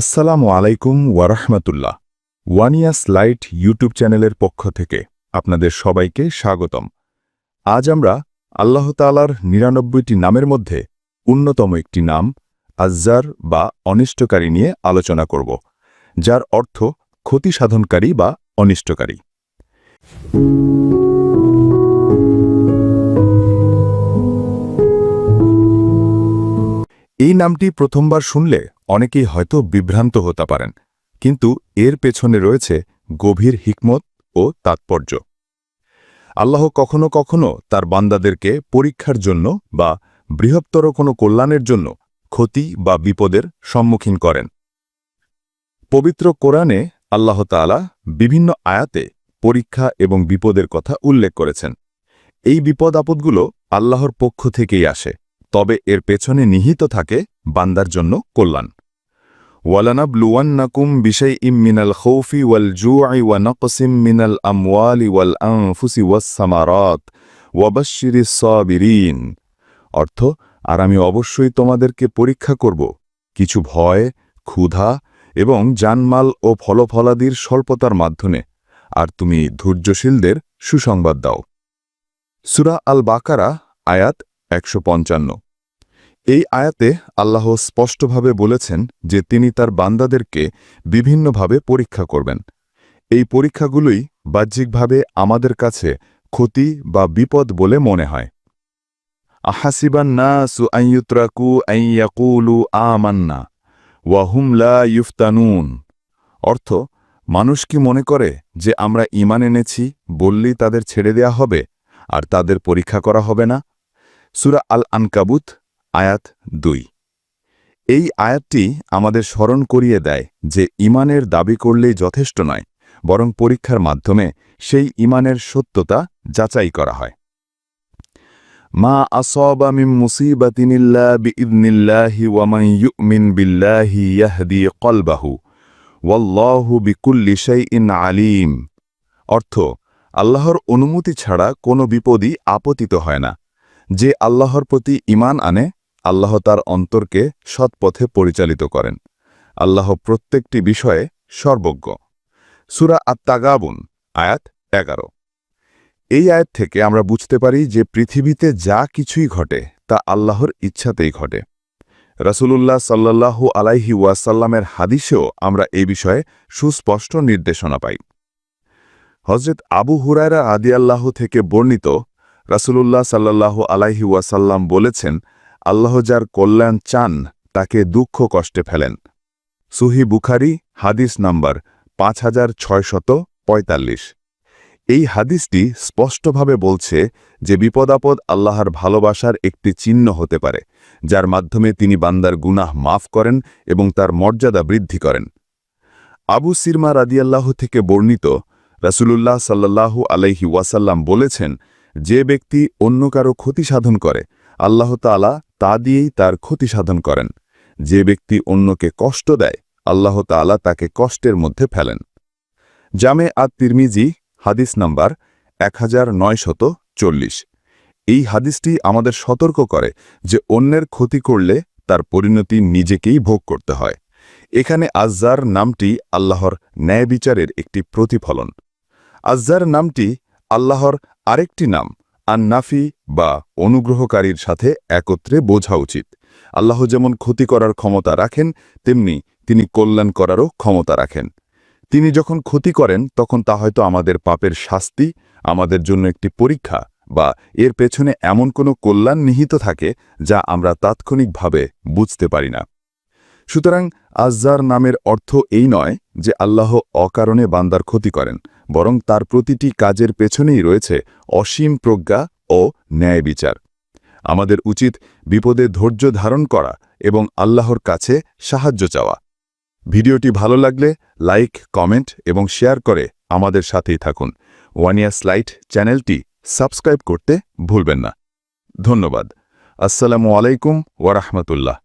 আসসালামু আলাইকুম ওয়ারহমতুল্লাহ। ওয়ানিয়াস light YouTube চ্যানেলের পক্ষ থেকে আপনাদের সবাইকে স্বাগতম। আজ আমরা আল্লাহ তালার নিরানব্বইটি নামের মধ্যে অন্যতম একটি নাম, আজ্জার বা অনিষ্টকারী নিয়ে আলোচনা করব, যার অর্থ ক্ষতি সাধনকারী বা অনিষ্টকারী। এই নামটি প্রথমবার শুনলে অনেকেই হয়তো বিভ্রান্ত হতে পারেন, কিন্তু এর পেছনে রয়েছে গভীর হিকমত ও তাৎপর্য। আল্লাহ কখনো কখনো তার বান্দাদেরকে পরীক্ষার জন্য বা বৃহত্তর কোনো কল্যাণের জন্য ক্ষতি বা বিপদের সম্মুখীন করেন। পবিত্র কোরআনে আল্লাহ তাআলা বিভিন্ন আয়াতে পরীক্ষা এবং বিপদের কথা উল্লেখ করেছেন। এই বিপদ আপদগুলো আল্লাহর পক্ষ থেকেই আসে। তবে এর পেছনে নিহিত থাকে বান্দার জন্য কল্যাণ। ওয়ালানাবলুয়ান্নাকুম বিষয় ইম মিনাল খৌফি ওয়াল জুআই ওয়া নকসিম মিনাল আমওয়ালি ওয়াল আনফুসি ওয়াস সামারাত ওয়াবাশশিরিস সাবিরিন। অর্থ, আর আমি অবশ্যই তোমাদেরকে পরীক্ষা করব কিছু ভয়, ক্ষুধা এবং জানমাল ও ফলফলাদির স্বল্পতার মাধ্যমে, আর তুমি ধৈর্যশীলদের সুসংবাদ দাও। সুরা আল বাকারা আয়াত একশো পঞ্চান্ন। এই আয়াতে আল্লাহ স্পষ্টভাবে বলেছেন যে তিনি তার বান্দাদেরকে বিভিন্নভাবে পরীক্ষা করবেন। এই পরীক্ষাগুলোই বাহ্যিকভাবে আমাদের কাছে ক্ষতি বা বিপদ বলে মনে হয়। আহাসিবান না সু আইয়ুত্রাকু আইয়াকুলু আমান্না ওয়াহুমলা ইউফতানুন। অর্থ, মানুষ কি মনে করে যে আমরা ইমান এনেছি বললেই তাদের ছেড়ে দেয়া হবে আর তাদের পরীক্ষা করা হবে না? সুরা আল আনকাবুত আয়াত দুই। এই আয়াতটি আমাদের স্মরণ করিয়ে দেয় যে ইমানের দাবি করলেই যথেষ্ট নয়, বরং পরীক্ষার মাধ্যমে সেই ইমানের সত্যতা যাচাই করা হয়। মা আসবা মিম মুসিবাতিনিল্লা বিইদনিল্লাহি ওয়ামান ইউমিন বিল্লাহি ইয়াহদি কলবাহু, ওয়াল্লাহু বিকুল্লি শাইইন আলিম। অর্থ, আল্লাহর অনুমতি ছাড়া কোনো বিপদই আপতিত হয় না। যে আল্লাহর প্রতি ইমান আনে আল্লাহ তার অন্তরকে সৎপথে পরিচালিত করেন। আল্লাহ প্রত্যেকটি বিষয়ে সর্বজ্ঞ। সুরা আত্মাগাবুন আয়াত এগারো। এই আয়াত থেকে আমরা বুঝতে পারি যে পৃথিবীতে যা কিছুই ঘটে, তা আল্লাহর ইচ্ছাতেই ঘটে। রসুলুল্লাহ সাল্লাল্লাহু আলাইহি ওয়াসাল্লামের হাদিসেও আমরা এই বিষয়ে সুস্পষ্ট নির্দেশনা পাই। হজরত আবু হুরায়রা আদিয়াল্লাহ থেকে বর্ণিত, রাসুলুল্লাহ সাল্লাল্লাহু আলাইহি ওয়াসাল্লাম বলেছেন আল্লাহ যার কল্যাণ চান, তাকে দুঃখ কষ্টে ফেলেন। সুহি বুখারি, হাদিস নাম্বার পাঁচ হাজার ছয়শত পঁয়তাল্লিশ। এই হাদিসটি স্পষ্টভাবে বলছে যে বিপদাপদ আল্লাহর ভালোবাসার একটি চিহ্ন হতে পারে, যার মাধ্যমে তিনি বান্দার গুনাহ মাফ করেন এবং তার মর্যাদা বৃদ্ধি করেন। আবু সিরমা রাদিয়াল্লাহ থেকে বর্ণিত, রাসুলুল্লাহ সাল্লাল্লাহু আলাইহি ওয়াসাল্লাম বলেছেন, যে ব্যক্তি অন্য কারও ক্ষতি সাধন করে, আল্লাহ তালা তা দিয়েই তার ক্ষতি সাধন করেন। যে ব্যক্তি অন্যকে কষ্ট দেয়, আল্লাহ তালা তাকে কষ্টের মধ্যে ফেলেন। জামে আত তিরমিজি হাদিস নাম্বার এক এই হাদিসটি আমাদের সতর্ক করে যে অন্যের ক্ষতি করলে তার পরিণতি নিজেকেই ভোগ করতে হয়। এখানে আজ্জার নামটি আল্লাহর ন্যায় বিচারের একটি প্রতিফলন। আজ্জার নামটি আল্লাহর আরেকটি নাম আন্নাফি বা অনুগ্রহকারীর সাথে একত্রে বোঝা উচিত। আল্লাহ যেমন ক্ষতি করার ক্ষমতা রাখেন, তেমনি তিনি কল্যাণ করারও ক্ষমতা রাখেন। তিনি যখন ক্ষতি করেন, তখন তা হয়তো আমাদের পাপের শাস্তি, আমাদের জন্য একটি পরীক্ষা, বা এর পেছনে এমন কোনো কল্যাণ নিহিত থাকে, যা আমরা তাৎক্ষণিকভাবে বুঝতে পারি না। সুতরাং আজ্জার নামের অর্থ এই নয় যে আল্লাহ অকারণে বান্দার ক্ষতি করেন। বরং তার প্রতিটি কাজের পেছনেই রয়েছে অসীম প্রজ্ঞা ও ন্যায় বিচার। আমাদের উচিত বিপদে ধৈর্য ধারণ করা এবং আল্লাহর কাছে সাহায্য চাওয়া। ভিডিওটি ভালো লাগলে লাইক, কমেন্ট এবং শেয়ার করে আমাদের সাথেই থাকুন। ওয়ানিয়া স্লাইট চ্যানেলটি সাবস্ক্রাইব করতে ভুলবেন না। ধন্যবাদ। আসসালামু আলাইকুম ওয়ারাহমতুল্লাহ